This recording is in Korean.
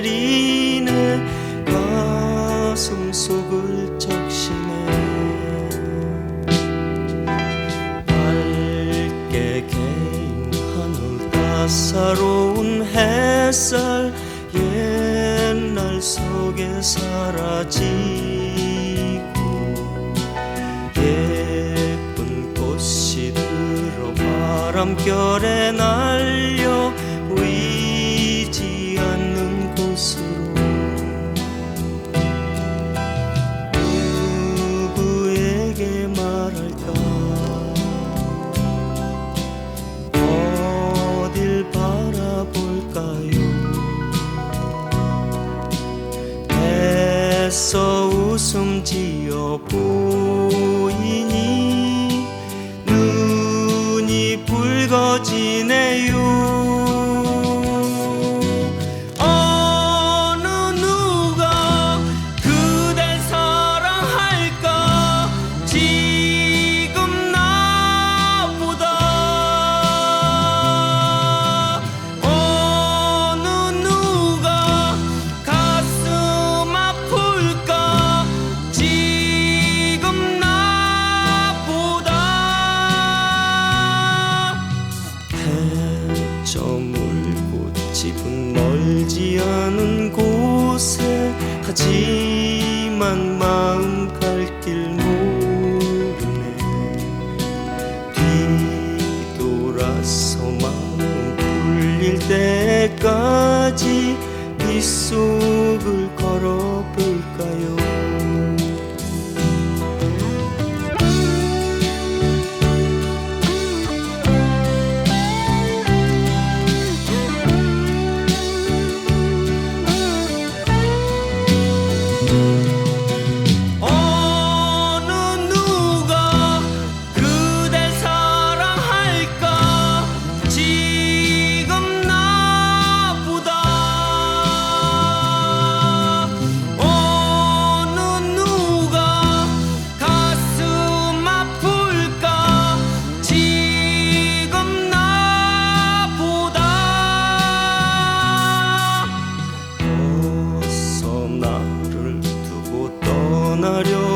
내리네 가슴 속을 적시네. 밝게 개인 하늘 따사로운 햇살 옛날 속에 사라지고 예쁜 꽃이 들어 바람결에 날려 Sống. 마지막 마음 갈길 하려